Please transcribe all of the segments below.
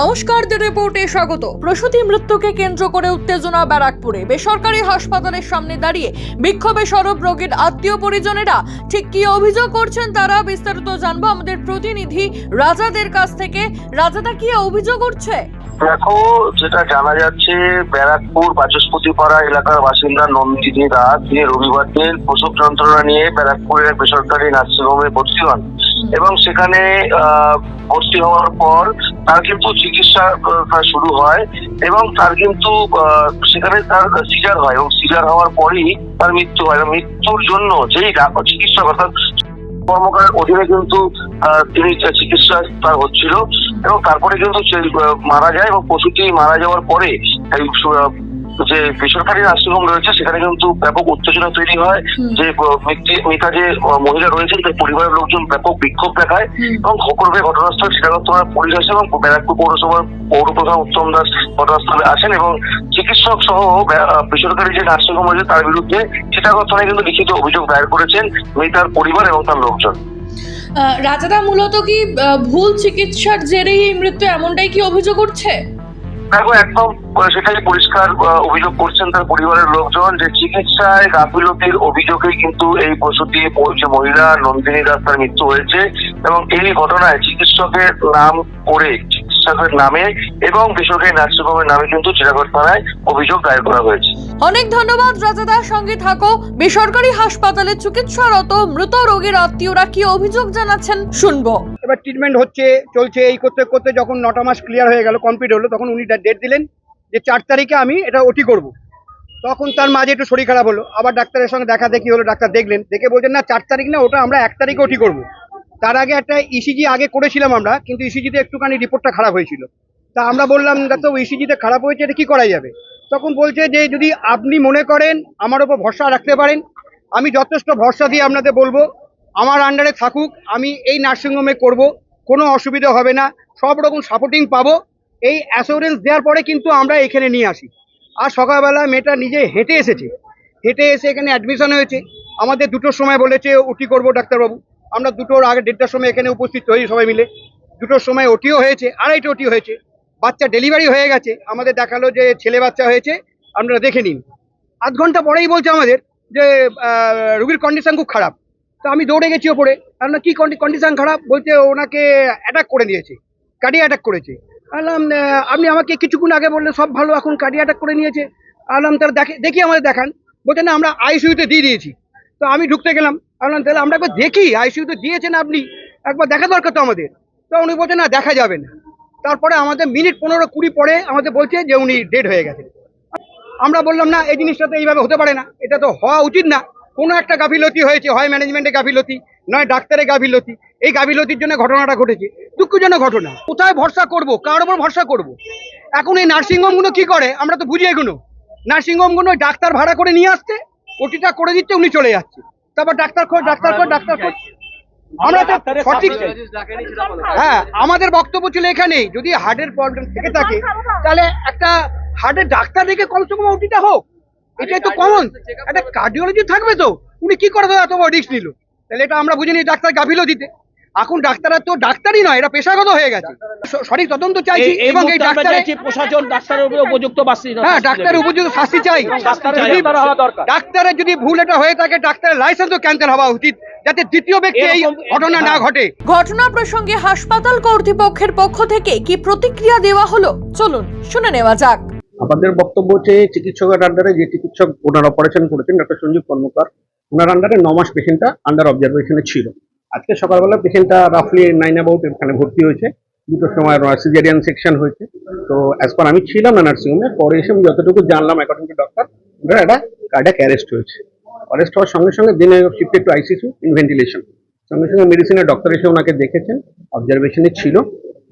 নমস্কার দ্য রিপোর্টে স্বাগত। প্রসূতি মৃত্যুকে কেন্দ্র করে উত্তেজনা ব্যারাকপুরে। বেসরকারি হাসপাতালের সামনে দাঁড়িয়ে বিক্ষোভে সরব রোগীর আত্মীয় পরিজনেরা, ঠিক কি অভিযোগ করছেন তারা বিস্তারিত জানব আমাদের প্রতিনিধি রাজাদের কাছ থেকে। রাজাদা, কি অভিযোগ উঠছে? দেখো, যেটা জানা যাচ্ছে, ব্যারাকপুর বাচস্পতিপাড়া এলাকার বাসিন্দা নন্দিনী রাত তিনি রবিবার দিন প্রসব যন্ত্রণা নিয়ে ব্যারাকপুরের বেসরকারি নার্সিংহোমে ভর্তি হন। এবং সেখানে ভর্তি হওয়ার পর তার কিন্তু চিকিৎসা শুরু হয় এবং তার কিন্তু সেখানে তার সিজার হয় এবং সিজার হওয়ার পরই তার মৃত্যু হয় মৃত্যুর জন্য যেই চিকিৎসক অর্থাৎ কর্মকার অধীনে কিন্তু তিনি চিকিৎসা তার হচ্ছিল এবং তারপরে কিন্তু মারা যায় এবং পশুটি মারা যাওয়ার পরে যে বেসরকারি নার্সিংহোম রয়েছে সেখানে কিন্তু ব্যাপক উত্তেজনা তৈরি হয়। যে মৃতা যে মহিলা রয়েছেন তার পরিবারের লোকজন ব্যাপক বিক্ষোভ দেখায় এবং ঘকরবে ঘটনাস্থল সেটাগত পুলিশ আসে এবং ব্যারাকপুর পৌরসভার পৌরপ্রধান উত্তম দাস ঘটনাস্থলে আসেন এবং চিকিৎসক সহ বেসরকারি যে নার্সিংহোম রয়েছে তার বিরুদ্ধে সেটাগত থানায় কিন্তু লিখিত অভিযোগ দায়ের করেছেন মৃতার পরিবার এবং তার লোকজন। রাজাদা মূলত কি ভুল চিকিৎসার জেরেই এই মৃত্যু এমনটাই কি অভিযোগ উঠছে? দেখো, একদম সেটাই পরিষ্কার অভিযোগ করছেন তার পরিবারের লোকজন যে চিকিৎসায় গাফিলতির অভিযোগে কিন্তু এই প্রসূতি দিয়ে যে মহিলা, নন্দিনী দাস তার মৃত্যু হয়েছে এবং এই ঘটনায় চিকিৎসকের নাম করে চিকিৎসকের নামে এবং বেসরকারি নার্সিংহোমের নামে কিন্তু চিরাগড় থানায় অভিযোগ দায়ের করা হয়েছে। অনেক ধন্যবাদ রাজাদার সঙ্গে থাকো। বেসরকারি হাসপাতালে চিকিৎসারত মৃত রোগীর আত্মীয়রা কি অভিযোগ জানাচ্ছেন শুনব। এবার ট্রিটমেন্ট হচ্ছে চলছে এই করতে করতে যখন নটা মাস ক্লিয়ার হয়ে গেল কমপ্লিট হলো তখন উনি ডেট দিলেন যে চার তারিখে আমি এটা ওটি করব। তখন তার মাঝে একটু শরীর খারাপ হলো। আবার ডাক্তারের সঙ্গে দেখা দেখি হলো ডাক্তার দেখলেন। দেখে বলছেন না চার তারিখ না ওটা আমরা এক তারিখে ওটি করব। তার আগে একটা ইসিজি আগে করেছিলাম আমরা, কিন্তু ইসিজিতে একটুখানি রিপোর্টটা খারাপ হয়েছিল। তা আমরা বললাম ডাক্তার ইসিজিতে খারাপ হয়েছে, এটা কি করা যাবে? তখন বলছে যে, যদি আপনি মনে করেন, আমার ওপর ভরসা রাখতে পারেন, আমি যথেষ্ট ভরসা দিয়ে আপনাদের বলব, আমার আন্ডারে থাকুক, আমি এই নার্সিংহোমে করব, কোনো অসুবিধা হবে না, সব রকম সাপোর্টিং পাবো। এই অ্যাসুরেন্স দেওয়ার পরে কিন্তু আমরা এখানে নিয়ে আসি। আর সকালবেলা মেয়েটা নিজে হেঁটে এসেছে। হেঁটে এসে এখানে অ্যাডমিশন হয়েছে। আমাদের দুটোর সময় বলেছে ওটি করব ডাক্তারবাবু। আমরা দুটোর আগে দেড়টার সময় এখানে উপস্থিত হই সবাই মিলে। দুটোর সময় ওটিও হয়েছে আড়াইটে ওটি হয়েছে। বাচ্চা ডেলিভারি হয়ে গেছে। আমাদের দেখাল যে ছেলে বাচ্চা হয়েছে আপনারা দেখে নিন। আধ ঘণ্টা পরেই বলছে আমাদের যে রুগীর কন্ডিশন খুব খারাপ। তো আমি দৌড়ে গেছি ওপরে। আমরা কি কন্ডিশন খারাপ? বলছে ওনাকে অ্যাটাক করে দিয়েছে কার্ডিয়া অ্যাটাক করেছে। আহ, আপনি আমাকে কিছুক্ষণ আগে বললেন সব ভালো এখন কার্ডিয়া অ্যাটাক করে নিয়েছে। আলাম তাহলে দেখে দেখি আমাদের দেখান। বলছে না আমরা আইসিইউতে দিয়ে দিয়েছি। তো আমি ঢুকতে গেলাম। বললাম তাহলে আমরা একবার দেখি আইসিইউতে দিয়েছেন আপনি, একবার দেখা দরকার তো আমাদের। তো উনি বলছেন, না, দেখা যাবে না। তারপরে আমাদের মিনিট পনেরো কুড়ি পরে আমাদের বলছে যে উনি ডেড হয়ে গেছেন। আমরা বললাম, না, এই জিনিসটা তো এইভাবে হতে পারে না, এটা তো হওয়া উচিত না। কোনো একটা গাফিলতি হয়েছে, হয় ম্যানেজমেন্টে গাফিলতি, নয় ডাক্তারের গাফিলতি, এই গাফিলতির জন্য ঘটনাটা ঘটেছে। দুঃখজনক ঘটনা। কোথায় ভরসা করব? কার ওপর ভরসা করব? এখন এই নার্সিংহোমগুলো কি করে? আমরা তো বুঝি এগুলো নার্সিংহোমগুলো ডাক্তার ভাড়া করে নিয়ে আসছে, ওটিটা করে দিচ্ছে, উনি চলে যাচ্ছে। তারপর ডাক্তার খোঁজ ডাক্তার খোঁজ ডাক্তার খোঁজ। আমরা তো সঠিক হ্যাঁ আমাদের বক্তব্য ছিল এখানে যদি হার্টের প্রবলেম থেকে থাকে তাহলে একটা হার্টের ডাক্তার দেখে কমসে কম ওটিটা হোক। এটাই তো কমন একটা কার্ডিওলজি থাকবে তো। উনি কি করে এত বড় রিস্ক নিল? তাহলে এটা আমরা বুঝিনি ডাক্তার গাফিলও দিতে এখন ডাক্তাররা তো ডাক্তারই নয় এটা পেশাগত হয়ে গেছে। সঠিক তদন্ত চাইছি এবং এই আমরা প্রশাসন ডাক্তারের উপরে উপযুক্ত হ্যাঁ ডাক্তারের উপযুক্ত শাস্তি চাই। শাস্তি চাই। হওয়া দরকার। ডাক্তারের যদি ভুল এটা হয়ে থাকে ডাক্তারের লাইসেন্সও ক্যান্সেল হওয়া উচিত যাতে দ্বিতীয় ব্যক্তি এই ঘটনা না ঘটে। ঘটনা প্রসঙ্গে হাসপাতাল কর্তৃপক্ষের পক্ষ থেকে কি প্রতিক্রিয়া দেওয়া হলো? চলুন শুনে নেওয়া যাক। আমাদের বক্তব্য হচ্ছে চিকিৎসকের আন্ডারে যে চিকিৎসক ওনার অপারেশন করেছেন ডক্টর সঞ্জীব কর্মকার ওনার আন্ডারে ন মাস পেশেন্টটা আন্ডার অবজারভেশনে ছিল। আজকে সকালবেলা পেশেন্টটা রাফলি নাইন অ্যাবাউট এখানে ভর্তি হয়েছে। দুটোর সময় সিজারিয়ান সেকশন হয়েছে। তো অ্যাজ পার আমি ছিলাম না নার্সিংহোমে পরে এসে আমি যতটুকু জানলাম অ্যাকর্ডিং টু ডক্টর ওনার একটা কার্ডিয়াক অ্যারেস্ট হয়েছে। অ্যারেস্ট হওয়ার সঙ্গে সঙ্গে দিনে shifted to ICU in ventilation সঙ্গে সঙ্গে মেডিসিনের ডক্টর এসে ওনাকে দেখেছেন অবজারভেশনে ছিল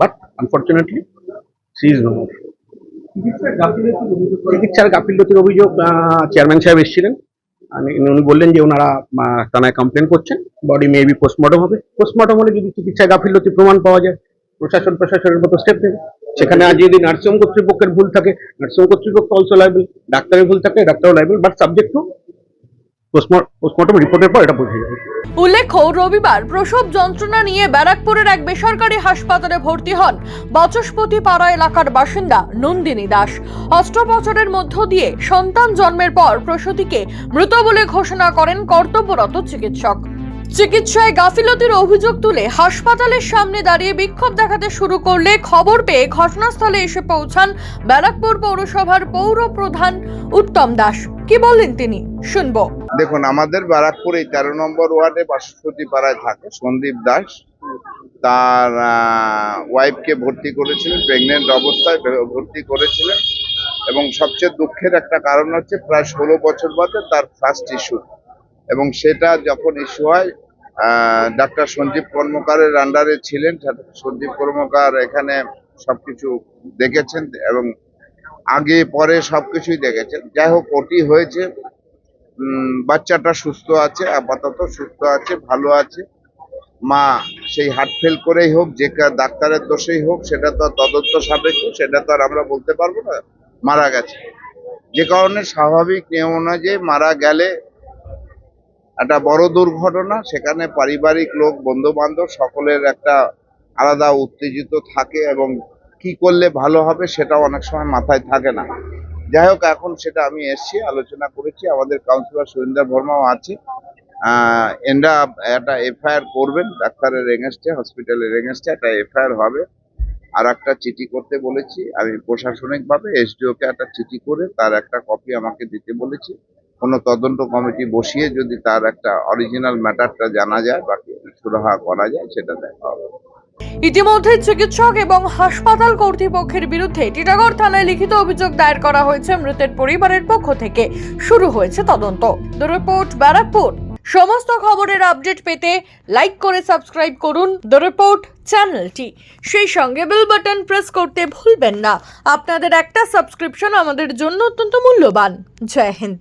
but unfortunately she is no চিকিৎসার গাফিলতির অভিযোগ চেয়ারম্যান সাহেব এসেছিলেন। উনি বললেন যে ওনারা থানায় কমপ্লেন করছেন। বডি মেবি পোস্টমর্টম হবে। পোস্টমর্টম হলে যদি চিকিৎসায় গাফিলতি প্রমাণ পাওয়া যায়, প্রশাসন প্রশাসনের মতো স্টেপ নেবে। সেখানে আজ যদি নার্সিং কর্তৃপক্ষের ভুল থাকে নার্সিং কর্তৃপক্ষ অলসো লাইবেল ডাক্তারের ভুল থাকে ডাক্তারও liable but subject to postmortem রিপোর্টের পর এটা বোঝা যাবে। উল্লেখ্য, রবিবার প্রসব যন্ত্রণা নিয়ে ব্যারাকপুরের এক বেসরকারি হাসপাতালে ভর্তি হন বাচস্পতি পাড়া এলাকার বাসিন্দা নন্দিনী দাস। বছরের মধ্য দিয়ে সন্তান জন্মের পর প্রসূতিকে মৃত বলে ঘোষণা করেন কর্তব্যরত চিকিৎসক। চিকিৎসায় গাফিলতির অভিযোগ তুলে হাসপাতালের সামনে দাঁড়িয়ে বিক্ষোভ দেখাতে শুরু করলে খবর পেয়ে ঘটনাস্থলে এসে পৌঁছান ব্যারাকপুর পৌরসভার পৌর প্রধান উত্তম দাস। কি বললেন তিনি? শুনব। দেখুন, আমাদের ব্যারাকপুর এই তেরো নম্বর ওয়ার্ডে বাসস্পতি পাড়ায় থাকে সন্দীপ দাস। তার ওয়াইফকে ভর্তি করেছিলেন প্রেগনেন্ট অবস্থায় ভর্তি করেছিলেন। এবং সবচেয়ে দুঃখের একটা কারণ হচ্ছে, প্রায় ষোলো বছর বাদে তার ফার্স্ট ইস্যু এবং সেটা যখন ইস্যু হয় ডাক্তার সঞ্জীব কর্মকারের আন্ডারে ছিলেন। সঞ্জীব কর্মকার এখানে সবকিছু দেখেছেন এবং আগে, পরে সবকিছুই দেখেছেন। যাই হোক ওটি হয়েছে। বাচ্চাটা সুস্থ আছে, আপাতত সুস্থ আছে, ভালো আছে। মা সেই হার্ট ফেল করেই হোক, যে ডাক্তারের দোষেই হোক, সেটা তো তদন্ত সাপেক্ষ, সেটা তো আর আমরা বলতে পারব না, মারা গেছে। যে কারণে স্বাভাবিক নিয়ম অনুযায়ী মারা গেলে একটা বড় দুর্ঘটনা, সেখানে পারিবারিক লোক বন্ধু বান্ধব সকলের একটা আলাদা উত্তেজিত থাকে এবং কি করলে ভালো হবে সেটা অনেক সময় মাথায় থাকে না। যাই হোক, এখন সেটা আমি এসছি, আলোচনা করেছি, আমাদের কাউন্সিলর সুরিন্দর বর্মাও আছে। এনরা একটা এফআইআর করবেন, ডাক্তারের এগেনস্টে, হসপিটালের এগেনস্টে একটা এফআইআর হবে। আর একটা চিঠি করতে বলেছি, আমি প্রশাসনিকভাবে এসডিওকে একটা চিঠি করে তার একটা কপি আমাকে দিতে বলেছি। কোনো তদন্ত কমিটি বসিয়ে যদি তার একটা অরিজিনাল ম্যাটারটা জানা যায় বাকি সুরাহা করা যায়, সেটা দেখা হবে। ইতিমধ্যে চিকিৎসক এবং হাসপাতাল কর্তৃপক্ষের বিরুদ্ধে টিটাগড় থানায় লিখিত অভিযোগ দায়ের করা হয়েছে। মৃতের পরিবারের পক্ষ থেকে শুরু হয়েছে তদন্ত। রিপোর্ট ব্যারাকপুর। সমস্ত খবরের আপডেট পেতে লাইক করে সাবস্ক্রাইব করুন। দ্য রিপোর্ট চ্যানেলটি। সেই সঙ্গে বেল বাটন প্রেস করতে ভুলবেন না। আপনাদের একটা সাবস্ক্রিপশন আমাদের জন্য অত্যন্ত মূল্যবান। জয় হিন্দ।